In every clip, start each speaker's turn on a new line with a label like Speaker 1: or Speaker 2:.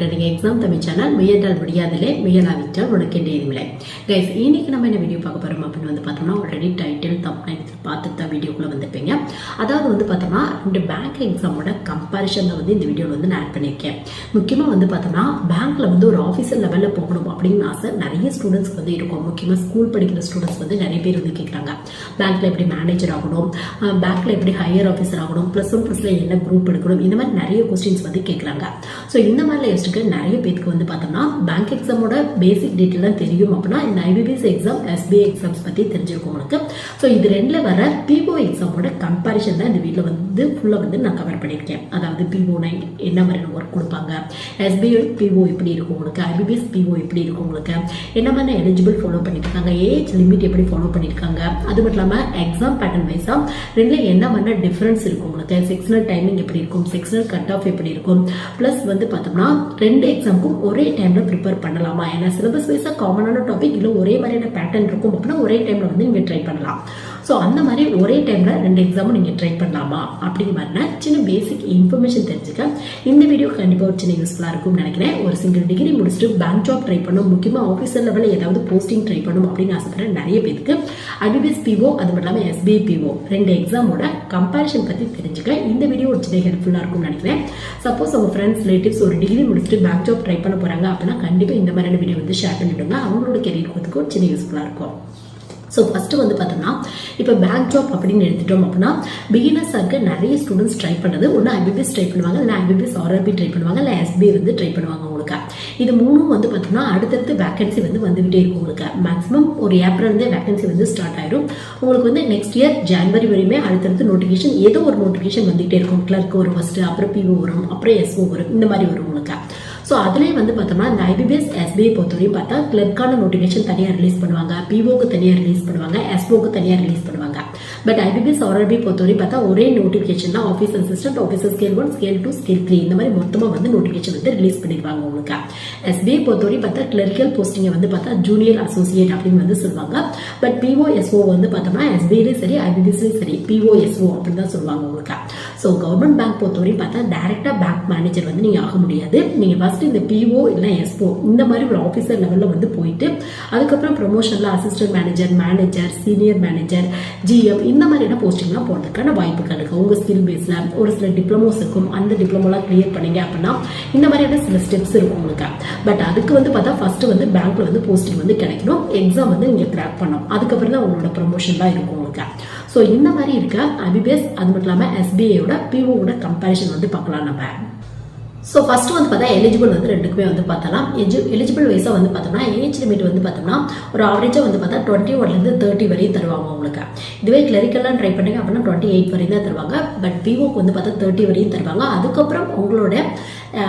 Speaker 1: நீங்கள் exam Tamil channel முயன்றால் முடியாதில்லை முயலாவிட்டால் உனக்கு இல்லை கைஸ் இன்னைக்கு நம்ம என்ன வீடியோ பார்க்க போகிறோம் அப்படின்னு வந்து பார்த்தோம்னா ஆல்ரெடி டைட்டில் தப் பார்த்துட்டு தான் வீடியோக்குள்ளே வந்திருப்பீங்க. அதாவது வந்து பார்த்தோம்னா இந்த பேங்க் எக்ஸாமோட கம்பேரிஷனில் வந்து இந்த வீடியோவில் வந்து நான் ஆட் பண்ணியிருக்கேன். முக்கியமாக வந்து பார்த்தோம்னா பேங்க்கில் வந்து ஒரு ஆஃபீஸர் லெவலில் போகணும் அப்படின்னு ஆசை நிறைய ஸ்டூடெண்ட்ஸ்க்கு வந்து இருக்கும். முக்கியமாக ஸ்கூல் படிக்கிற ஸ்டூடெண்ட்ஸ் வந்து நிறைய பேர் வந்து கேட்குறாங்க பேங்க்கில் எப்படி மேனேஜர் ஆகணும் பேங்க்கில் எப்படி ஹையர் ஆஃபீஸர் ஆகணும் ப்ளஸ் ஒன் ப்ளஸில் என்ன குரூப் எடுக்கணும் இந்த மாதிரி நிறைய கொஸ்டின்ஸ் வந்து கேட்குறாங்க ஸோ இந்த மாதிரி யோசிச்சுட்டு நிறைய பேருக்கு வந்து பார்த்தோம்னா பேங்க் எக்ஸாமோட பேசிக் டீட்டெயிலாம் தெரியும் அப்படின்னா இந்த ஐபிபிஎஸ் எக்ஸாம் எஸ்பிஐ எக்ஸாம்ஸ் பற்றி தெரிஞ்சிருக்கும் உங்களுக்கு. ஸோ இது ரெண்டில் வர பிஓ எக்ஸாமோட கம்பேரிஷன் தான் இந்த வீட்டில் வந்து ஃபுல்லாக வந்து நான் கவர் பண்ணியிருக்கேன். அதாவது பிஓ நைன் என்ன மாதிரியான ஒர்க் கொடுப்பாங்க? எஸ்பிஐ பிஓ எப்படி இருக்கும் உங்களுக்கு? ஐபிபிஎஸ் பிஓ எப்படி இருக்கும் உங்களுக்கு? என்ன மாதிரி எலிஜிபிள் ஃபாலோ பண்ணியிருக்காங்க? ஏஜ் லிமிட் எப்படி ஃபாலோ பண்ணியிருக்காங்க? அது மட்டும் இல்லாமல் எக்ஸாம் பேட்டர்ன் வைஸாக ரெண்டில் என்ன மாதிரி டிஃப்ரென்ஸ் இருக்கும் உங்களுக்கு? செக்ஷனல் டைமிங் எப்படி இருக்கும்? செக்ஷனல் கட் ஆஃப் எப்படி இருக்கும்? ப்ளஸ் வந்து பார்த்தோம்னா ரெண்டு எக்ஸாமுக்கும் ஒரே டைமில் ப்ரிப்பேர் பண்ணலாமா? ஏன்னா சிலபஸ் வைஸாக காமனான டாபிக் இல்லை ஒரே மாதிரியான பேட்டர்ன் இருக்கும் அப்படின்னா ஒரே டைமில் வந்து நீங்கள் ட்ரை பண்ணலாம். ஸோ அந்த மாதிரி ஒரே டைமில் ரெண்டு எக்ஸாமும் நீங்கள் ட்ரை பண்ணலாமா? அப்படிங்கிற மாதிரினா சின்ன பேசிக் இன்ஃபர்மேஷன் தெரிஞ்சுக்க. இந்த வீடியோ கண்டிப்பாக ஒரு சின்ன யூஸ்ஃபுல்லாக இருக்கும்னு நினைக்கிறேன். ஒரு சிங்கிள் டிகிரி முடிச்சுட்டு பேங்க் ஜாப் ட்ரை பண்ணும். முக்கியமாக ஆஃபீஸர் லெவலில் ஏதாவது போஸ்டிங் ட்ரை பண்ணணும் அப்படின்னு ஆசைப்படுற நிறைய பேருக்கு ஐபிபிஎஸ் பிஓ அது மட்டும் இல்லாமல் எஸ்பிஐ பிஓ ரெண்டு எக்ஸாமோட கம்பேரிஷன் பற்றி தெரிஞ்சுக்க. இந்த வீடியோ ஒரு சின்ன ஹெல்ப்ஃபுல்லாக இருக்கும்னு நினைக்கிறேன். சப்போஸ் அவங்க ஃப்ரெண்ட்ஸ் ரிலேட்டிவ்ஸ் ஒரு டிகிரி முடிச்சுட்டு பேங்க் ஜாப் ட்ரை பண்ண போகிறாங்க அப்படின்னா கண்டிப்பாக இந்த மாதிரியான வீடியோ வந்து ஷேர் பண்ணிவிடுங்க அவங்களோட கெரியர் கொடுத்துக்கு ஒரு சின்ன யூஸ்ஃபுல்லாக இருக்கும். ஸோ ஃபஸ்ட்டு வந்து பார்த்தோம்னா இப்போ பேங்க் ஜாப் அப்படின்னு எடுத்துட்டோம் அப்படின்னா பிகினர்ஸாக இருக்க நிறைய ஸ்டூடெண்ட்ஸ் ட்ரை பண்ணுறது ஒன்று ஐபிபிஎஸ் ட்ரை பண்ணுவாங்க இல்லை ஐபிபிஎஸ் ஆர்ஆர்பி ட்ரை பண்ணுவாங்க இல்லை எஸ்பி வந்து ட்ரை பண்ணுவாங்க உங்களுக்கு இது மூணும் வந்து பார்த்தோம்னா அடுத்தடுத்து வேகன்சி வந்து வந்துகிட்டே இருக்கும் உங்களுக்கு. மேக்ஸிமம் ஒரு ஏப்ரல்லேருந்தே வேகன்சி வந்து ஸ்டார்ட் ஆயிடும் உங்களுக்கு வந்து நெக்ஸ்ட் இயர் ஜனவரி வரையுமே அடுத்தடுத்து நோட்டிஃபிகேஷன் ஏதோ ஒரு நோட்டிஃபிகேஷன் வந்துகிட்டே இருக்கும். கிளர்க் வரும் ஃபஸ்ட்டு அப்புறம் பிஓ வரும் அப்புறம் எஸ்ஓ வரும் இந்த மாதிரி வரும் உங்களுக்கு. ஸோ அதுலேயே வந்து பார்த்தோம்னா இந்த ஐபிபிஎஸ் எஸ்பிஐ பொறுத்தவரையும் பார்த்தா கிளர்க்கான நோட்டிஃபிகேஷன் தனியாக ரிலீஸ் பண்ணுவாங்க. பிஓக்கு தனியாக ரிலீஸ் பண்ணுவாங்க. எஸ்போக்கு தனியாக ரிலீஸ் பண்ணுவாங்க. பட் ஐபிபிஎஸ் ஆர்ஆர்பி பொறுத்தவரை பார்த்தா ஒரே நோட்டிஃபிகேஷன் தான் office assistant officer scale one scale two scale three இந்த மாதிரி மொத்தமாக வந்து நோட்டிஃபிகேஷன் வந்து ரிலீஸ் பண்ணிடுவாங்க உங்களுக்கு. எஸ்பிஐ பொறுத்தவரை பார்த்தா கிளரிக்கல் போஸ்டிங்கை வந்து பார்த்தா ஜூனியர் அசோசியேட் அப்படின்னு வந்து சொல்லுவாங்க. பட் பிஓஎஸ்ஓ வந்து பார்த்தோம்னா எஸ்பிஐலையும் சரி ஐபிபிஎஸ்லையும் சரி பிஓ எஸ்ஓ அப்படின்னு தான் சொல்லுவாங்க உங்களுக்கு. ஸோ கவர்மெண்ட் பேங்க் பொறுத்தவரையும் பார்த்தா டேரெக்டாக பேங்க் மேனேஜர் வந்து நீங்கள் ஆக முடியாது. நீங்கள் ஃபஸ்ட்டு இந்த பிஓ இல்லை எஸ்ஓ இந்த மாதிரி ஒரு ஆஃபீஸர் லெவலில் வந்து போயிட்டு அதுக்கப்புறம் ப்ரொமோஷனில் assistant manager manager senior manager GM இந்த மாதிரியான போஸ்டிங்லாம் போகிறதுக்கான வாய்ப்புகள் இருக்குது உங்கள் ஸ்கில் பேஸில் ஒரு சில டிப்ளமோஸ் இருக்கும் அந்த டிப்ளமோலாம் கிளியர் பண்ணீங்க அப்படின்னா இந்த மாதிரியான சில ஸ்டெப்ஸ் இருக்கும் உங்களுக்கு. பட் அதுக்கு வந்து பார்த்தா ஃபஸ்ட்டு வந்து பேங்க்கில் வந்து போஸ்டிங் வந்து கிடைக்கணும். எக்ஸாம் வந்து நீங்கள் கிராக் பண்ணணும். அதுக்கப்புறம் தான் உங்களோட ப்ரொமோஷன்லாம் இருக்கும் உங்களுக்கு. ஸோ இந்த மாதிரி இருக்க ஐபிபிஎஸ் அது மட்டும் இல்லாமல் எஸ்பிஐயோட பிஓவோட கம்பேரிஷன் வந்து பார்க்கலாம் நம்ம ஸோ ஃபர்ஸ்ட் வந்து பார்த்தா எலிஜிபிள் வந்து ரெண்டுக்குமே வந்து பார்த்தலாம். எஜி எலிஜிபிள் வைஸாக வந்து பார்த்தோம்னா ஏஜ் லிமிட் வந்து பார்த்தோம்னா ஒரு ஆவரேஜாக வந்து பார்த்தா டுவெண்ட்டி ஒன்லேருந்து தேர்ட்டி வரையும் தருவாங்க உங்களுக்கு. இதுவே கிளரிக்கல்லாம் ட்ரை பண்ணீங்க அப்படின்னா டுவெண்ட்டி எயிட் வரையும் தான் தருவாங்க. பட் பிஓக்கு வந்து பார்த்தா தேர்ட்டி வரையும் தருவாங்க. அதுக்கப்புறம் உங்களோட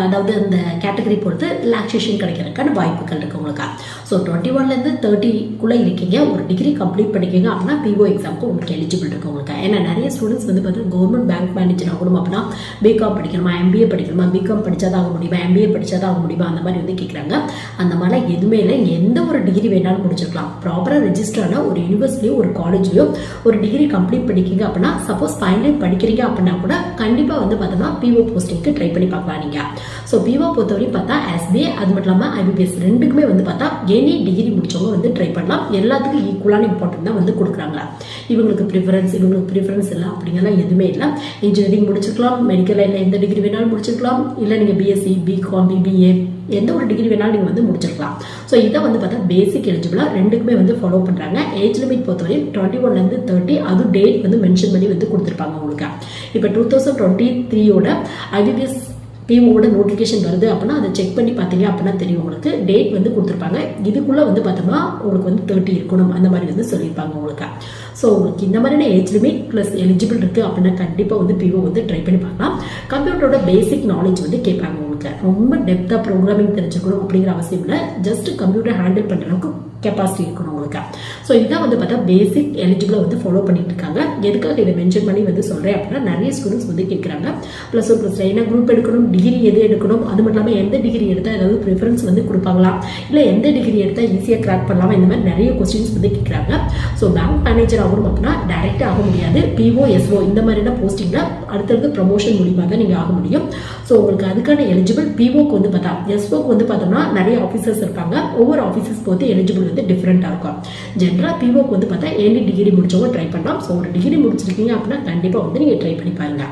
Speaker 1: அதாவது அந்த கேட்டகரி பொறுத்து ரிலாக்ஸேஷன் கிடைக்கிறதுக்கான வாய்ப்புகள் இருக்குது உங்களுக்கு. ஸோ டுவெண்ட்டி ஒன்லேருந்து தேர்ட்டிக்குள்ளே இருக்கீங்க ஒரு டிகிரி கம்ப்ளீட் பண்ணிக்கிங்க அப்படின்னா பிஓ எக்ஸாமுக்கு உங்களுக்கு எலிஜிபிள் இருக்குது உங்களுக்கு. ஏன்னா நிறைய ஸ்டூடெண்ட்ஸ் வந்து பார்த்தா கவர்மெண்ட் பேங்க் மேனேஜர் ஆகணும் அப்படின்னா பிகாம் படிக்கணுமா எம்பிஏ படிக்கணுமா பிகாம் படித்தாதான் ஆக முடியுமா? எம்பிஏ படித்தாதான் ஆக முடியுமா? அந்த மாதிரி வந்து கேட்குறாங்க அந்த மாதிரிலாம் எதுவுமே இல்லை. எந்த ஒரு டிகிரி வேணாலும் முடிச்சிருக்கலாம். ப்ராப்பராக ரெஜிஸ்டரான ஒரு யூனிவர்சிட்டியோ ஒரு காலேஜ்லையோ ஒரு டிகிரி கம்ப்ளீட் பண்ணிக்கிங்க அப்படின்னா சப்போஸ் ஃபைனல் படிக்கிறீங்க அப்படின்னா கூட கண்டிப்பாக வந்து பார்த்தோம்னா பிஓ போஸ்டிங்க்கு ட்ரை பண்ணி பார்க்கலாம் நீங்கள் ஸோ பிஓ பொறுத்தவரையும் பார்த்தா எஸ்பிஏ அது மட்டும் இல்லாமல் ஐபிபிஎஸ் ரெண்டுக்குமே வந்து பார்த்தா எனி டிகிரி முடிச்சவங்க வந்து ட்ரை பண்ணலாம். எல்லாத்துக்கும் ஈக்குவலான இம்பார்ட்டன்ட் தான் வந்து கொடுக்குறாங்க. இவங்களுக்கு ப்ரிஃபரன்ஸ் இவங்களுக்கு ப்ரிஃபரன்ஸ் இல்லை அப்படிங்கலாம் எதுவுமே இல்லை. இன்ஜினியரிங் முடிச்சிருக்கலாம். மெடிக்கல் லைனில் எந்த டிகிரி வேணாலும் முடிச்சிருக்கலாம். இல்லை நீங்கள் பிஎஸ்சி பிகாம் பிபிஏ எந்த ஒரு டிகிரி வேணாலும் நீங்கள் வந்து முடிச்சிருக்கலாம். ஸோ இதை வந்து பார்த்தா பேசிக் எலிஜிபிளாக ரெண்டுக்குமே வந்து ஃபாலோ பண்ணுறாங்க ஏஜ் லிமிட் பொறுத்தவரையும் டுவெண்ட்டி ஒன்லேருந்து தேர்ட்டி அதுவும் டேட் வந்து மென்ஷன் பண்ணி வந்து கொடுத்துருப்பாங்க உங்களுக்கு. இப்போ டூ தௌசண்ட் டுவெண்ட்டி த்ரீயோட ஐபிபிஎஸ் பிஓட நோட்டிஃபிகேஷன் வருது அப்படின்னா அதை செக் பண்ணி பார்த்தீங்க அப்படின்னா தெரியும் உங்களுக்கு. டேட் வந்து கொடுத்துருப்பாங்க. இதுக்குள்ளே வந்து பார்த்தோம்னா உங்களுக்கு வந்து தேர்ட்டி இருக்கணும். அந்த மாதிரி வந்து சொல்லியிருப்பாங்க உங்களுக்கு. ஸோ உங்களுக்கு இந்த மாதிரியான ஏஜ் லிமிட் ப்ளஸ் எலிஜிபிள் இருக்குது அப்படின்னா கண்டிப்பாக வந்து பிஓ வந்து ட்ரை பண்ணி பார்க்கலாம். கம்ப்யூட்டரோட பேசிக் நாலேஜ் வந்து கேட்பாங்க உங்களுக்கு. ரொம்ப டெப்த்தாக ப்ரோக்ராமிங் தெரிஞ்சுக்கணும் அப்படிங்கிற அவசியம் இல்லை. ஜஸ்ட் கம்ப்யூட்டர் ஹேண்டில் பண்ணுற அளவுக்கு கெப்பாசிட்டி இருக்கணும் உங்களுக்கு. ஸோ இதுதான் வந்து பார்த்தா பேசிக் எலிஜிபிளாக வந்து ஃபாலோ பண்ணிட்டு இருக்காங்க. எதுக்காக இதை மென்ஷன் பண்ணி வந்து சொல்கிறேன் அப்படின்னா நிறைய ஸ்டூடெண்ட்ஸ் வந்து கேட்குறாங்க ப்ளஸ் ஒரு ப்ளஸ் என்ன குரூப் எடுக்கணும் டிகிரி எது எடுக்கணும் அது மட்டும் இல்லாமல் எந்த டிகிரி எடுத்தால் ஏதாவது ப்ரிஃபரன்ஸ் வந்து கொடுப்பாங்களா இல்லை எந்த டிகிரி எடுத்தால் ஈஸியாக கிராக் பண்ணலாமா? இந்த மாதிரி நிறைய கொஸ்டின்ஸ் வந்து கேட்குறாங்க ஸோ பேங்க் மேனேஜர் ஆகணும் அப்படின்னா டைரெக்டாக ஆக முடியாது. பிஓ எஸ்ஓ இந்த மாதிரியான போஸ்டிங்கில் அடுத்தடுத்து ப்ரமோஷன் மூலியமாக தான் நீங்கள் ஆக முடியும். ஸோ உங்களுக்கு அதுக்கான எலிஜிபிள் பிஓக்கு வந்து பார்த்தா எஸ்ஓக்கு வந்து பார்த்தோம்னா நிறைய ஆஃபீஸர்ஸ் இருப்பாங்க. ஒவ்வொரு ஆஃபீஸர்ஸ் வந்து எலிஜிபிள் வந்து டிஃப்ரெண்ட்டாக இருக்கும். ஜென்ரலாக பிஓக்கு வந்து பார்த்தா ஏழு டிகிரி முடிச்சவங்க ட்ரை பண்ணலாம். ஸோ ஒரு டிகிரி முடிச்சிருக்கீங்க அப்படின்னா கண்டிப்பாக வந்து நீங்கள் ட்ரை பண்ணி பாருங்க.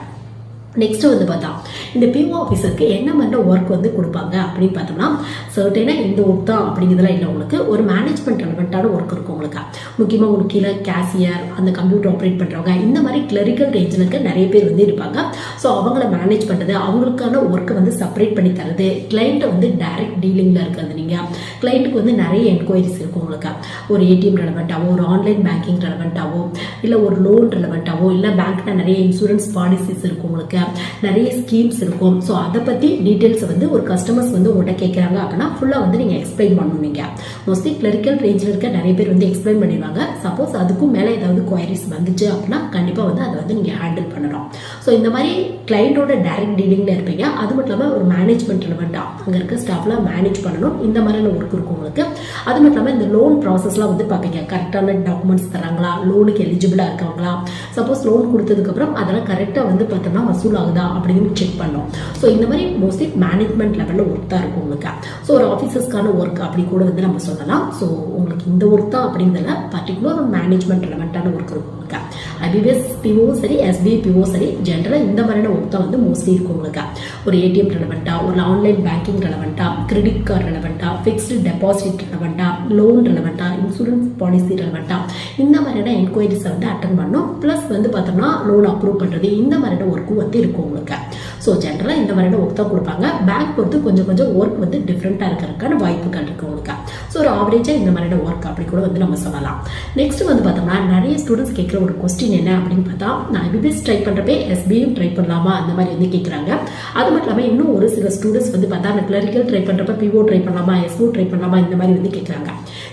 Speaker 1: நெக்ஸ்ட் வந்து பார்த்தா இந்த பிஓ ஆஃபீஸருக்கு என்ன மாதிரி ஒர்க் வந்து கொடுப்பாங்க அப்படின்னு பார்த்தோம்னா சர்டனாக இந்த ஒர்க் தான் அப்படிங்கிறதுலாம் இல்லை உங்களுக்கு. ஒரு மேனேஜ்மெண்ட் ரெலவெண்ட்டான ஒர்க் இருக்கும் உங்களுக்கு. முக்கியமாக உங்களுக்கு கீழே கேஷியர் அந்த கம்ப்யூட்டர் ஆப்ரேட் பண்ணுறவங்க இந்த மாதிரி கிளரிக்கல் ரேஞ்சிலுக்கு நிறைய பேர் வந்து இருப்பாங்க. ஸோ அவங்கள மேனேஜ் பண்ணுறது அவங்களுக்கான ஒர்க்கை வந்து செப்பரேட் பண்ணி தரது கிளைண்ட்டை வந்து டைரக்ட் டீலிங்கில் இருக்கிறது நீங்கள் கிளைண்ட்டுக்கு வந்து நிறைய என்கொயரிஸ் இருக்கும் உங்களுக்கு. ஒரு ஏடிஎம் ரெலவெண்ட்டாவோ ஒரு ஆன்லைன் பேங்கிங் ரெலவெண்ட்டாவோ இல்லை ஒரு லோன் ரெலவெண்ட்டாவோ இல்லை பேங்க்கில் நிறைய இன்சூரன்ஸ் பாலிசிஸ் இருக்கும் உங்களுக்கு. நிறைய ஸ்கீம்ஸ் இருக்கும். ஸோ அதை பற்றி டீட்டெயில்ஸ் வந்து ஒரு கஸ்டமர்ஸ் வந்து உங்கள்கிட்ட கேட்குறாங்க அப்படின்னா ஃபுல்லாக வந்து நீங்கள் எக்ஸ்பிளைன் பண்ணணும் நீங்கள் மோஸ்ட்லி கிளரிக்கல் ரேஞ்சில் இருக்க நிறைய பேர் வந்து எக்ஸ்பிளைன் பண்ணிடுவாங்க. சப்போஸ் அதுக்கும் மேலே ஏதாவது குவைரிஸ் வந்துச்சு அப்படின்னா கண்டிப்பாக வந்து அதை வந்து நீங்கள் ஹேண்டில் பண்ணணும். ஸோ இந்த மாதிரி கிளைண்ட்டோட டைரக்ட் டீலிங்கில் இருப்பீங்க. அது மட்டும் இல்லாமல் ஒரு மேனேஜ்மெண்ட் ரெலவெண்ட்டாக அங்கே இருக்க ஸ்டாஃப்லாம் மேனேஜ் பண்ணணும். இந்த மாதிரியான ஒர்க் இருக்கும் உங்களுக்கு. அது மட்டும் இல்லாமல் இந்த லோன் ப்ராசஸ்லாம் வந்து பார்ப்பீங்க. கரெக்டான டாக்குமெண்ட்ஸ் தராங்களா? லோனுக்கு எலிஜிபிளாக இருக்காங்களா சப்போஸ் லோன் கொடுத்ததுக்கப்புறம் அதெல்லாம் கரெக்டாக வந்து பார்த்தோம்னா வசூல் ஆகுதா அப்படின்னு செக் பண்ணோம். ஸோ இந்த மாதிரி மோஸ்ட்லி மேனேஜ்மெண்ட் லெவலில் ஒர்க் தான் இருக்கும் உங்களுக்கு. ஸோ ஒரு ஆஃபீஸர்ஸ்க்கான ஒர்க் அப்படி கூட வந்து நம்ம சொல்லலாம். ஸோ உங்களுக்கு இந்த ஒர்க் தான் அப்படிங்கிறத பர்டிகுலர் ஒரு மேனேஜ்மெண்ட் ரிலவெண்ட்டான ஒர்க் இருக்கும் உங்களுக்கு. ஐபிபிஎஸ் பிஓ சரி எஸ்பிஐ பிஓ சரி ஜென்ரலாக இந்த மாதிரியான ஒர்க் தான் வந்து மோஸ்ட்லி இருக்கும் உங்களுக்கு. ஒரு ஏடிஎம் ரிலவெண்ட்டாக ஒரு ஆன்லைன் பேங்கிங் ரெலவெண்ட்டாக கிரெடிட் கார்டு ரிலவெண்ட்டாக ஃபிக்ஸ்டு டெபாசிட் ரெலவெண்ட்டாக லோன் ரிலவெண்ட்டாக இன்சூரன்ஸ் பாலிசி ரிலவெண்ட்டாக இந்த மாதிரியான என்கொயரிஸை வந்து அட்டன் பண்ணோம். ப்ளஸ் வந்து பார்த்தோம்னா லோன் அப்ரூவ் பண்ணுறது இந்த மாதிரியான ஒர்க்கும் வந்து இருக்கும் உங்களுக்கு. ஸோ ஜென்ரலாக இந்த மாதிரியான ஒர்க் தான் கொடுப்பாங்க. பேங்க் பொறுத்து கொஞ்சம் கொஞ்சம் ஒர்க் வந்து டிஃப்ரெண்ட்டாக இருக்கிறதுக்கான வாய்ப்புகள் இருக்கு உங்களுக்கு. ஸோ ஒரு ஆவரேஜாக இந்த மாதிரியான ஒர்க் அப்படி கூட வந்து நம்ம சொல்லலாம். நெக்ஸ்ட் வந்து பார்த்தோம்னா நிறைய ஸ்டூடெண்ட்ஸ் கேட்குற ஒரு கொஸ்டின் என்ன அப்படின்னு பார்த்தா நான் எம்பிபிஎஸ் ட்ரை பண்ணுறப்பே எஸ்பியும் ட்ரை பண்ணலாமா? அந்த மாதிரி வந்து கேட்குறாங்க. அது மட்டும் இல்லாமல் இன்னும் ஒரு சில ஸ்டூடெண்ட்ஸ் வந்து பார்த்தா அந்த கிளரிக்கல் ட்ரை பண்ணுறப்ப பிஓ ட்ரை பண்ணலாமா? எஸ்ஓ ட்ரை பண்ணலாமா? இந்த மாதிரி வந்து கேட்குறாங்க.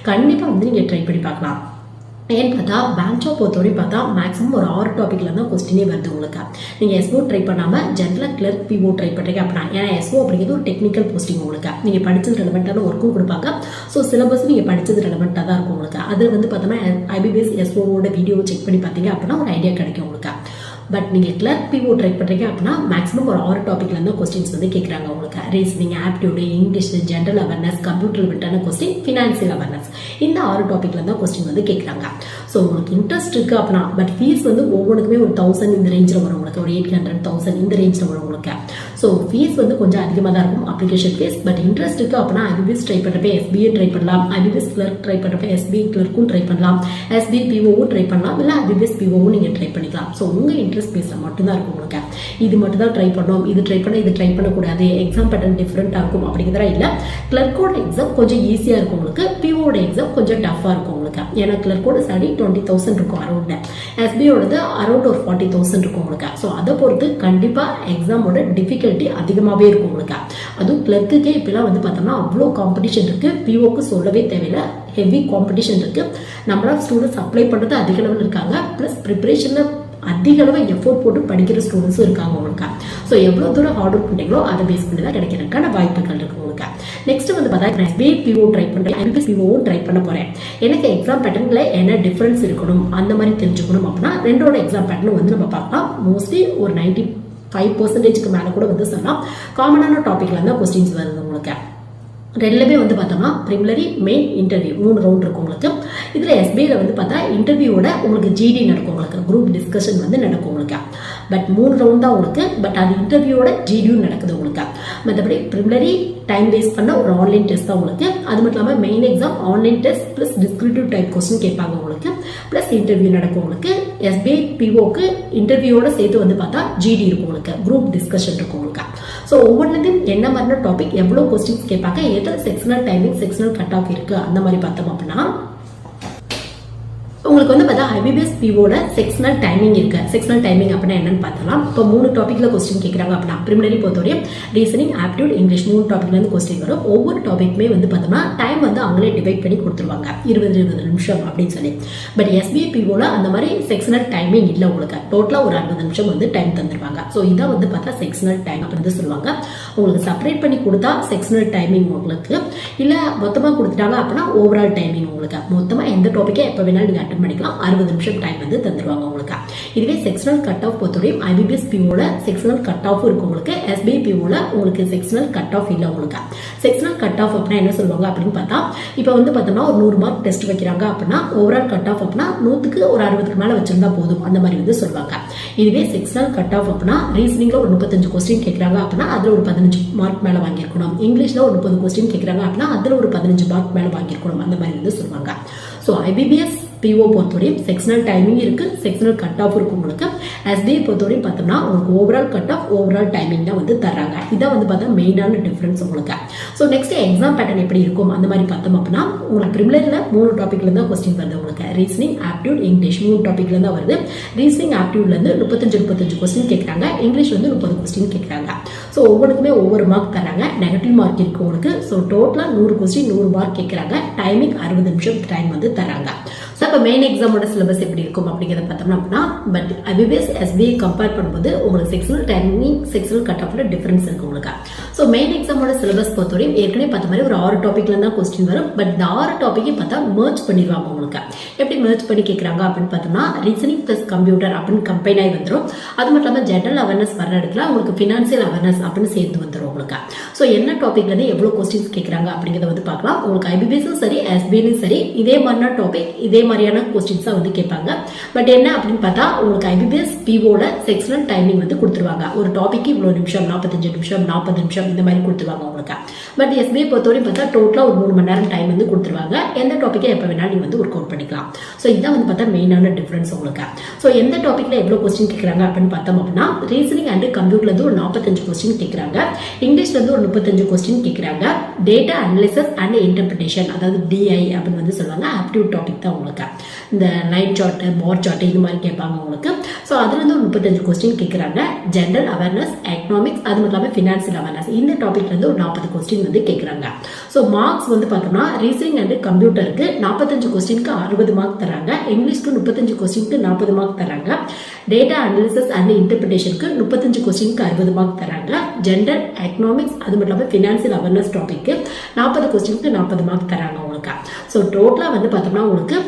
Speaker 1: கண்டிப்பாக வந்து நீங்கள் ட்ரை பண்ணி பார்க்கலாம். ஏன்னு பார்த்தா பேங்க் ஜாப் பொறுத்தவரையும் பார்த்தா மேக்ஸிமம் ஒரு ஆறு டாப்பிக்கில் தான் கொஸ்டினே வருது உங்களுக்கு. நீங்கள் எஸ்ஓ ட்ரை பண்ணாமல் ஜென்ரலாக கிளர்க் பிஓ ட்ரை பண்ணுறீங்க அப்படின்னா ஏன்னா எஸ்ஓ அப்படிங்கிறது ஒரு டெக்னிக்கல் போஸ்டிங் உங்களுக்கு. நீங்கள் படித்தது ரெலவெண்ட்டான ஒர்க்கும் கொடுப்பாங்க. ஸோ சிலபஸ் நீங்கள் படித்தது ரெலவெண்ட்டாக தான் இருக்கும் உங்களுக்கு. அதில் வந்து பார்த்தோம்னா ஐபிபிஎஸ் எஸ்ஓவோட வீடியோ செக் பண்ணி பார்த்தீங்க அப்படின்னா ஒரு ஐடியா கிடைக்கும் உங்களுக்கு. பட் நீங்கள் கிளர்க் பிஓ ட்ரை பண்ணுறீங்க அப்படின்னா மேக்ஸிமம் ஒரு ஆறு டாப்பிக்கில் இருந்து கொஸ்டின்ஸ் வந்து கேட்குறாங்க உங்களுக்கு. Reasoning aptitude English general awareness computer ரிலேட்டடான கொஸ்டின் ஃபினான்சியல் அவேர்னஸ் இந்த ஆறு டாப்பிக்கில் தான் கொஸ்டின் வந்து கேட்குறாங்க ஸோ உங்களுக்கு இன்ட்ரெஸ்ட் இருக்குது அப்படின்னா பட் ஃபீஸ் வந்து ஒவ்வொன்றுக்குமே ஒரு தௌசண்ட் இந்த ரேஞ்சில் வரும் உங்களுக்கு. ஒரு எயிட் ஹண்ட்ரட் தௌசண்ட் இந்த ரேஞ்சில் வரும் உங்களுக்கு. ஸோ ஃபீஸ் வந்து கொஞ்சம் அதிகமாக தான் இருக்கும் அப்ளிகேஷன் ஃபீஸ் பட் இன்ட்ரெஸ்ட் இருக்குது அப்படின்னா ஐபிபிஎஸ் ட்ரை பண்ணுறப்ப எஸ்பிஏ ட்ரை பண்ணலாம். ஐபிபிஎஸ் கிளர்க் ட்ரை பண்ணுறப்ப எஸ்பிஐ கிளர்க்கும் ட்ரை பண்ணலாம். எஸ்பிஐ பிஓவும் ட்ரை பண்ணலாம். இல்லை ஐபிபிஎஸ் பிஓவும் நீங்கள் ட்ரை பண்ணிக்கலாம். ஸோ உங்கள் இன்ட்ரெஸ்ட் பேஸில் மட்டும்தான் இருக்கும் உங்களுக்கு இது மட்டும் தான் ட்ரை பண்ணோம் இது ட்ரை பண்ண இது ட்ரை பண்ணக்கூடாது. எக்ஸாம் பேட்டர்ன் டிஃப்ரெண்ட்டாக இருக்கும் அப்படிங்கிறதா இல்லை. கிளர்க்கோட எக்ஸாம் கொஞ்சம் ஈஸியாக இருக்கும் உங்களுக்கு பிஓட எக்ஸாம் கொஞ்சம் டஃப்பாக இருக்கும் உங்களுக்கு ஏன்னா கிளர்க்கோட சரி டுவெண்ட்டி தௌசண்ட் இருக்கும் அரௌண்ட் எஸ்பிஓடது அரௌண்ட் ஒரு ஃபார்ட்டி தௌசண்ட் இருக்கும் உங்களுக்கு ஸோ அதை பொறுத்து கண்டிப்பாக எக்ஸாமோட டிஃபிகல்ட் டிஃபிகல்ட்டி அதிகமாகவே இருக்கும் உங்களுக்கு. அதுவும் கிளர்க்குக்கே இப்போலாம் வந்து பார்த்தோம்னா அவ்வளோ காம்படிஷன் இருக்குது பிஓக்கு சொல்லவே தேவையில்லை. ஹெவி காம்படிஷன் இருக்குது நம்மளால ஸ்டூடெண்ட்ஸ் அப்ளை பண்ணுறது அதிக அளவில் இருக்காங்க. ப்ளஸ் ப்ரிப்பரேஷனில் அதிக அளவு எஃபோர்ட் போட்டு படிக்கிற ஸ்டூடெண்ட்ஸும் இருக்காங்க உங்களுக்கு. ஸோ எவ்வளோ தூரம் ஹார்ட் ஒர்க் பண்ணுறீங்களோ அதை பேஸ் பண்ணி தான் கிடைக்கிறதுக்கான வாய்ப்புகள் இருக்கு உங்களுக்கு. நெக்ஸ்ட் வந்து பார்த்தா நான் எஸ்பிஐ பிஓ ட்ரை பண்ணுறேன் எம்பிஎஸ் பிஓவும் ட்ரை பண்ண போகிறேன் எனக்கு எக்ஸாம் பேட்டர்னில் என்ன டிஃப்ரென்ஸ் இருக்கணும்? அந்த மாதிரி தெரிஞ்சுக்கணும் அப்படின்னா ரெண்டோட எக்ஸாம் பேட்டர்னும் வந்து நம்ம பார்க்கலாம். மோஸ்ட்லி ஒரு நைன்டி ஃபைவ் பர்சன்டேஜ்க்கு மேலே கூட வந்து சொல்லலாம். காமனான டாப்பிக்ல தான் கொஸ்டின்ஸ் வருது உங்களுக்கு. ரெண்டுமே வந்து பார்த்தோம்னா ப்ரிமிலரி மெயின் இன்டர்வியூ மூணு ரவுண்ட் இருக்கும் உங்களுக்கு. இதில் எஸ்பிஐயில் வந்து பார்த்தா இன்டர்வியூவோட உங்களுக்கு ஜிடி நடக்கும் உங்களுக்கு. குரூப் டிஸ்கஷன் வந்து நடக்கும் உங்களுக்கு. பட் மூணு ரவுண்ட் தான் உங்களுக்கு. பட் அது இன்டர்வியூவோட ஜிடியும் நடக்குது உங்களுக்கு. மற்றபடி ப்ரிமிலரி டைம் வேஸ்ட் பண்ண ஒரு ஆன்லைன் டெஸ்ட் தான் உங்களுக்கு. அது மட்டும் இல்லாமல் main exam online test plus descriptive type question கேட்பாங்க உங்களுக்கு. ப்ளஸ் இன்டர்வியூ நடக்கும் உங்களுக்கு. எஸ்பிஐ பிஓக்கு இன்டர்வியூவோட சேர்த்து வந்து பார்த்தா ஜிடி இருக்கும் உங்களுக்கு குரூப் டிஸ்கஷன் இருக்கும் உங்களுக்கு ஸோ ஒவ்வொன்றுலையும் என்ன மாதிரியான டாபிக் எவ்வளோ கொஸ்டின்ஸ் கேட்பாங்க எதில் sectional timing sectional cut off இருக்குது அந்த மாதிரி பார்த்தோம் அப்படின்னா உங்களுக்கு வந்து பார்த்தா ஐபிபிஎஸ் பிஓட செக்ஷனல் டைமிங் இருக்கு. செக்ஷனல் டைமிங் அப்படின்னா என்னன்னு பார்த்தலாம் இப்போ மூணு டாப்பிக்ல கொஸ்டின் கேட்குறாங்க அப்படின்னா பிரிமினரி பொறுத்தவரையும் ரீசனிங் ஆப்டியூட் இங்கிலீஷ் மூணு டாப்பிக்ல இருந்து கொஸ்டின் வரும். ஒவ்வொரு டாபிக்குமே வந்து பார்த்தோம்னா டைம் வந்து அவங்களே டிவைட் பண்ணி கொடுத்துருவாங்க. இருபது இருபது நிமிஷம் அப்படின்னு சொல்லி. பட் எஸ்பிஐ பிஓல அந்த மாதிரி செக்ஷனல் டைமிங் இல்லை உங்களுக்கு. டோட்டலாக ஒரு அறுபது நிமிஷம் வந்து டைம் தந்துருவாங்க. ஸோ இதான் வந்து பார்த்தா செக்ஷனல் டைம் அப்படின்னு சொல்லுவாங்க. உங்களுக்கு செப்பரேட் பண்ணி கொடுத்தா செக்ஷனல் டைமிங் உங்களுக்கு. இல்லை மொத்தமாக கொடுத்துட்டாங்க அப்படின்னா ஓவரால் டைமிங் உங்களுக்கு. மொத்தமாக எந்த டாப்பிக்கே எப்போ வேணாலும் நீங்கள் அட்டன் பண்ணிக்கலாம். அறுபது நிமிஷம் டைம் வந்து தந்துருவாங்க உங்களுக்கு. இதுவே செக்ஷனல் கட் ஆஃப் பொறுத்தவரையும் ஐபிபிஎஸ் பிஓல செக்ஷனல் கட் ஆஃப் இருக்கும் உங்களுக்கு. எஸ்பிஐ பிஓல உங்களுக்கு செக்ஷனல் கட் ஆஃப் இல்லை உங்களுக்கு. செக்ஷனல் கட் ஆஃப் அப்படின்னா என்ன சொல்லுவாங்க அப்படின்னு பார்த்தா இப்போ வந்து பார்த்தோம்னா ஒரு நூறு மார்க் டெஸ்ட் வைக்கிறாங்க அப்படின்னா ஓவரால் கட் ஆஃப் அப்படின்னா நூற்றுக்கு ஒரு அறுபதுக்கு மேலே வச்சிருந்தா போதும். அந்த மாதிரி வந்து சொல்லுவாங்க. இதுவே செக்ஷனல் கட் ஆஃப் அப்படின்னா ரீசனிங்ல ஒரு முப்பத்தஞ்சு கொஸ்டின் கேட்குறாங்க அப்படின்னா அதில் ஒரு பதினஞ்சு மார்க் மேலே வாங்கியிருக்கணும். இங்கிலீஷில் ஒரு முப்பது கொஸ்டின் கேட்குறாங்க அப்படின்னா அதில் ஒரு பதினஞ்சு மார்க் மேலே வாங்கியிருக்கணும். அந்த மாதிரி வந்து சொல்லுவாங்க. ஸோ ஐபிபிஎஸ் பிஓ பொறுத்தவரையும் செக்ஷனல் டைமிங் இருக்கு செக்ஷனல் கட் ஆஃப் இருக்கு உங்களுக்கு. எஸ்பிஐ பொறுத்தவரையும் பார்த்தோம்னா உங்களுக்கு overall cut off overall timing தான் வந்து தர்றாங்க. இதான் வந்து பார்த்தா மெயினான டிஃபரன்ஸ் உங்களுக்கு. ஸோ நெக்ஸ்ட் எக்ஸாம் பேட்டர்ன் எப்படி இருக்கும்? அந்த மாதிரி பார்த்தோம் அப்படின்னா உங்களுக்கு ப்ரிமிலரியில் மூணு டாப்பிக்ல கொஸ்டின் வருது உங்களுக்கு. ரீசனிங் ஆப்டியூட் இங்கிலீஷ் மூணு டாப்பிக்ல வருது. ரீசனிங் ஆப்டியூட்ல இருந்து முப்பத்தஞ்சு முப்பத்தஞ்சு கொஸ்டின் கேட்குறாங்க இங்கிலீஷ் வந்து முப்பது கொஸ்டின் கேட்குறாங்க ஸோ ஒவ்வொன்றுக்குமே ஒவ்வொரு மார்க் தராங்க நெகட்டிவ் மார்க் இருக்கு உங்களுக்கு. ஸோ டோட்டலாக நூறு கொஸ்டின் நூறு மார்க் கேட்குறாங்க டைமிங் அறுபது நிமிஷம் டைம் வந்து தராங்க ஸோ இப்போ மெயின் எக்ஸாமோட சிலபஸ் எப்படி இருக்கும் அப்படிங்கிறத பார்த்தோம்னா அப்படின்னா பட் ஐபிபிஎஸ் எஸ்பிஐ கம்பேர் பண்ணும்போது உங்களுக்கு செக்ஷுவல் டைமிங் செக்ஷுவல் கட் ஆஃப்ல டிஃபரன்ஸ் இருக்கு உங்களுக்கு. ஸோ மெயின் எக்ஸாமோட சிலபஸ் பொறுத்தவரையும் ஏற்கனவே பார்த்த மாதிரி ஒரு ஆறு டாப்பிக்ல தான் கொஸ்டின் வரும். பட் இந்த ஆறு டாப்பிக்கே பார்த்தா மேர்ச் பண்ணிடுவாங்க உங்களுக்கு. எப்படி மேர்ச் பண்ணி கேட்குறாங்க அப்படின்னு பார்த்தோம்னா ரீசனிங் ப்ளஸ் கம்ப்யூட்டர் அப்படின்னு கம்பைன் ஆகி வந்துடும் அது மட்டும் இல்லாமல் ஜென்ரல் அவேர்னஸ் வர இடத்துல உங்களுக்கு ஃபினான்சியல் அவேர்னஸ் அப்படின்னு சேர்ந்து வந்துடும் உங்களுக்கு. ஸோ என்ன டாபிக்ல இருந்து எவ்வளோ கொஸ்டின்ஸ் கேட்குறாங்க அப்படிங்கிறத வந்து பார்க்கலாம். உங்களுக்கு ஐபிபிஎஸும் சரி எஸ்பிஐலையும் சரி இதே மாதிரினா டாபிக் இதே மாதிரியான கொஸ்டின்ஸாக வந்து கேட்பாங்க. பட் என்ன அப்படின்னு பார்த்தா உங்களுக்கு ஐபிபிஎஸ் பிஓட செக்ஷனல் டைமிங் வந்து கொடுத்துருவாங்க. ஒரு டாபிக் இவ்வளோ நிமிஷம் நாற்பத்தஞ்சு நிமிஷம் நாற்பது நிமிஷம் இந்த மாதிரி கொடுத்துருவாங்க உங்களுக்கு. பட் எஸ்பிஐ பொறுத்தவரையும் பார்த்தா டோட்டலாக ஒரு மூணு மணி நேரம் டைம் வந்து கொடுத்துருவாங்க. எந்த டாப்பிக்கை எப்போ வேணாலும் நீங்கள் வந்து ஒர்க் அவுட் பண்ணிக்கலாம். ஸோ இதான் வந்து பார்த்தா மெயினான டிஃப்ரென்ஸ் உங்களுக்கு. ஸோ எந்த டாப்பிக்கில் எவ்வளோ கொஸ்டின் கேட்குறாங்க அப்படின்னு பார்த்தோம் அப்படின்னா ரீசனிங் அண்ட் கம்ப்யூட்டர்லேருந்து ஒரு நாற்பத்தஞ்சு கொஸ்டின் கேட்குறாங்க. இங்கிலீஷ்லேருந்து ஒரு முப்பத்தஞ்சு கொஸ்டின் கேட்குறாங்க. டேட்டா அனலிசஸ் அண்ட் இன்டர்பிரிட்டேஷன் அதாவது டிஐ அப்படின்னு வந்து சொல்லுவாங்க. ஆப்டியூட் டாபிக் தான் உங்களுக்கு. இந்த நைட் சார்ட்டு பார் சார்ட்டு இது மாதிரி கேட்பாங்க உங்களுக்கு. ஸோ அதுலேருந்து ஒரு முப்பத்தஞ்சு கொஸ்டின் கேட்குறாங்க. ஜென்ரல் அவேர்னஸ் எக்கனாமிக்ஸ் அது மட்டும் இல்லாமல் ஃபினான்சியல் அவேர்னஸ் இந்த டாபிக்லேருந்து ஒரு நாற்பது கொஸ்டின் வந்து கேட்குறாங்க. ஸோ மார்க்ஸ் வந்து பார்த்தோம்னா ரீசனிங் அண்ட் கம்ப்யூட்டருக்கு நாற்பத்தஞ்சு கொஸ்டினுக்கு அறுபது மார்க் தராங்க. இங்கிலீஷ்க்கு முப்பத்தஞ்சு கொஸ்டினுக்கு நாற்பது மார்க் தராங்க. டேட்டா அனாலிசிஸ் அண்ட் இன்டர்பிரிட்டேஷனுக்கு முப்பத்தஞ்சு கொஸ்டினுக்கு அறுபது மார்க் தராங்க. ஜென்ரல் எக்கனாமிக்ஸ் அது மட்டும் இல்லாமல் ஃபினான்சியல் அவேர்னஸ் டாபிக்கு நாற்பது கொஸ்டினுக்கு நாற்பது மார்க் தராங்க உங்களுக்கு. ஸோ டோட்டலாக வந்து பார்த்தோம்னா உங்களுக்கு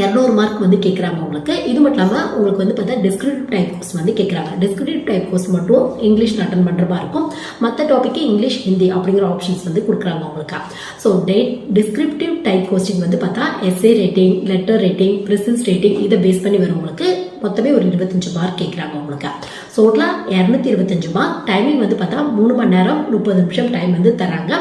Speaker 1: இரநூறு மார்க் வந்து கேட்குறாங்க உங்களுக்கு. இது மட்டும் இல்லாமல் உங்களுக்கு வந்து பார்த்தா டிஸ்கிரிப்டிவ் டைப் கோர்ஸ் வந்து கேட்குறாங்க டிஸ்கிரிப்டிவ் டைப் கோர்ஸ் மட்டும் இங்கிலீஷ் அட்டன் பண்ணுற மாதிரி இருக்கும். மற்ற டாப்பிக்கு இங்கிலீஷ் ஹிந்தி அப்படிங்கிற ஆப்ஷன்ஸ் வந்து கொடுக்குறாங்க உங்களுக்கு. So the descriptive type questions வந்து பார்த்தா essay writing letter writing precis writing இதை பேஸ் பண்ணி வரும் உங்களுக்கு. மொத்தமே ஒரு இருபத்தஞ்சு மார்க் கேட்குறாங்க உங்களுக்கு. டோட்டலாக இரநூத்தி இருபத்தஞ்சு மார்க் டைமிங் வந்து பார்த்தா மூணு மணி நேரம் முப்பது நிமிஷம் டைம் வந்து தராங்க.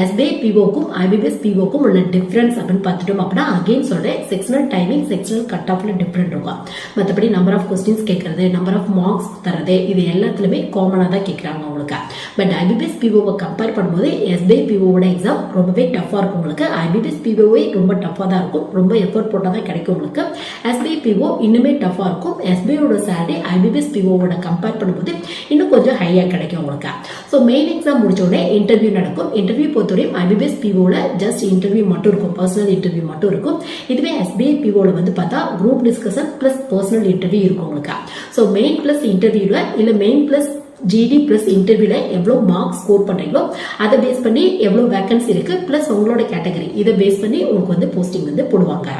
Speaker 1: எஸ்பிஐ பிஓக்கும் ஐபிபிஎஸ் பிஓக்கும் உள்ள டிஃப்ரென்ஸ் அப்படின்னு பார்த்துட்டோம் அப்படின்னா அகெயின் சொல்கிறேன் செக்ஷனல் டைமிங் செக்ஷனல் கட் ஆஃப்ல டிஃப்ரெண்ட் இருக்கும் மற்றபடி நம்பர் ஆஃப் கொஸ்டின்ஸ் கேட்கறது நம்பர் ஆஃப் மார்க்ஸ் தரது இது எல்லாத்துலேயுமே காமனாக தான் கேட்குறாங்க உங்களுக்கு. பட் ஐபிபிஎஸ் பிஓவை கம்பேர் பண்ணும்போது எஸ்பிஐ பிஓவோட எக்ஸாம் ரொம்பவே டஃப்பாக இருக்கும் உங்களுக்கு. ஐபிபிஎஸ் பிஓவே ரொம்ப டஃப்பாக தான் இருக்கும் ரொம்ப எஃபோர்ட் போட்டால் தான் கிடைக்கும் உங்களுக்கு. எஸ்பிஐ பிஓ இன்னுமே டஃப்பாக இருக்கும். எஸ்பிஐயோட சேலரி ஐபிபிஎஸ் பிஓவோட கம்பேர் பண்ணும்போது இன்னும் கொஞ்சம் ஹையாக கிடைக்கும் உங்களுக்கு. ஸோ மெயின் எக்ஸாம் முடிச்ச உடனே இன்டர்வியூ நடக்கும். இன்டர்வியூ பொறுத்தவரையும் ஐபிபிஎஸ் பிஓவில் ஜஸ்ட் இன்டர்வியூ மட்டும் இருக்கும். பர்சனல் இன்டர்வியூ மட்டும் இருக்கும். இதுவே எஸ்பிஐ பிஓவில் வந்து பார்த்தா group discussion plus personal interview இருக்கும் உங்களுக்கு. ஸோ மெயின் ப்ளஸ் இன்டர்வியூவில் இல்லை மெயின் ப்ளஸ் ஜிடி ப்ளஸ் இன்டர்வியூவில் எவ்வளோ மார்க்ஸ் ஸ்கோர் பண்ணுறீங்களோ அதை பேஸ் பண்ணி எவ்வளோ வேகன்சி இருக்குது ப்ளஸ் உங்களோட கேட்டகரி இதை பேஸ் பண்ணி உங்களுக்கு வந்து போஸ்டிங் வந்து போடுவாங்க.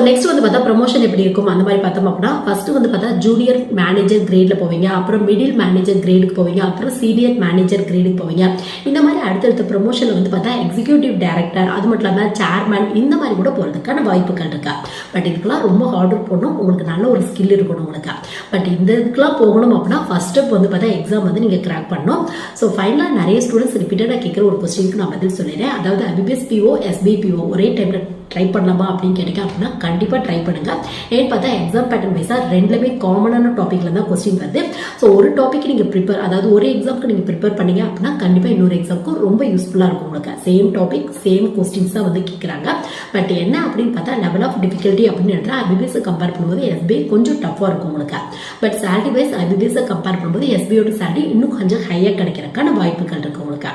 Speaker 1: ஸோ நெக்ஸ்ட் வந்து பார்த்தா ப்ரொமோஷன் எப்படி இருக்கும்? அந்த மாதிரி பார்த்தோம் அப்படின்னா ஃபஸ்ட்டு வந்து பார்த்தா ஜூனியர் மேனேஜர் கிரேடில் போவீங்க. அப்புறம் மிடில் மேனேஜர் கிரேடுக்கு போவீங்க. அப்புறம் சீனியர் மேனேஜர் கிரேடுக்கு போவீங்க. இந்த மாதிரி அடுத்தடுத்த ப்ரொமோஷனில் வந்து பார்த்தா எக்ஸிக்யூட்டிவ் டைரக்டர் அது மட்டும் இல்லாமல் சேர்மேன் இந்த மாதிரி கூட போகிறதுக்கான வாய்ப்புகள் இருக்கா. பட் இதுக்கெல்லாம் ரொம்ப ஹார்ட் ஒர்க் பண்ணணும் உங்களுக்கு நல்ல ஒரு ஸ்கில் இருக்கணும் உங்களுக்கு. பட் இந்த இதுக்கெல்லாம் போகணும் அப்படின்னா ஃபஸ்ட் ஸ்டெப் வந்து பார்த்தா எக்ஸாம் வந்து நீங்கள் கிராக் பண்ணணும். ஸோ ஃபைனலாக நிறைய ஸ்டூடெண்ட்ஸ் ரிப்பீட்டடாக கேட்குற ஒரு கொஸ்டினுக்கு நான் பதில் சொல்லிடுறேன். அதாவது ஐபிபிஎஸ் பிஓ எஸ்பிபிஓ ஒரே டைமில் ட்ரை பண்ணலாமா அப்படின்னு கேட்டீங்க அப்படின்னா கண்டிப்பாக ட்ரை பண்ணுங்கள் ஏன்னு பார்த்தா எக்ஸாம் பேட்டர்ன் வைஸாக ரெண்டுலேயுமே காமனான டாப்பிக்கில் தான் கொஸ்டின் வருது. ஸோ ஒரு டாபிக் நீங்கள் ப்ரிப்பேர் அதாவது ஒரு எக்ஸாம்க்கு நீங்கள் ப்ரிப்பேர் பண்ணீங்க அப்படின்னா கண்டிப்பாக இன்னொரு எக்ஸாமுக்கு ரொம்ப யூஸ்ஃபுல்லாக இருக்கும் உங்களுக்கு. சேம் டாபிக் சேம் கொஸ்டின்ஸ் தான் வந்து கேட்குறாங்க பட் என்ன அப்படின்னு பார்த்தா லெவல் ஆஃப் டிஃபிகல்ட்டி அப்படின்னு எடுத்தா ஐபிபிஎஸ் கம்பேர் பண்ணும்போது எஸ்பிஐ கொஞ்சம் டஃப்பாக இருக்கும் உங்களுக்கு. But salary wise IBPS compare பண்ணும்போது எஸ்பியோட சேலரி இன்னும் கொஞ்சம் ஹையாக கிடைக்கிறதுக்கான வாய்ப்புகள் இருக்குது உங்களுக்கு.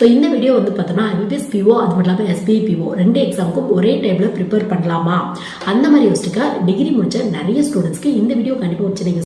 Speaker 1: ஸோ இந்த வீடியோ வந்து பார்த்தோம்னா ஐபிபிஎஸ் பிஓ அது மட்டும் இல்லாமல் எஸ்பிஐ பிஓ ரெண்டு எக்ஸாமுக்கும் ஒரே டைமில் ப்ரிப்பேர் பண்ணலாமா? அந்த மாதிரி யோசிச்சுக்க டிகிரி முடிச்ச நிறைய ஸ்டூடெண்ட்ஸ்க்கு இந்த வீடியோ கண்டிப்பாக வச்சு நீங்கள்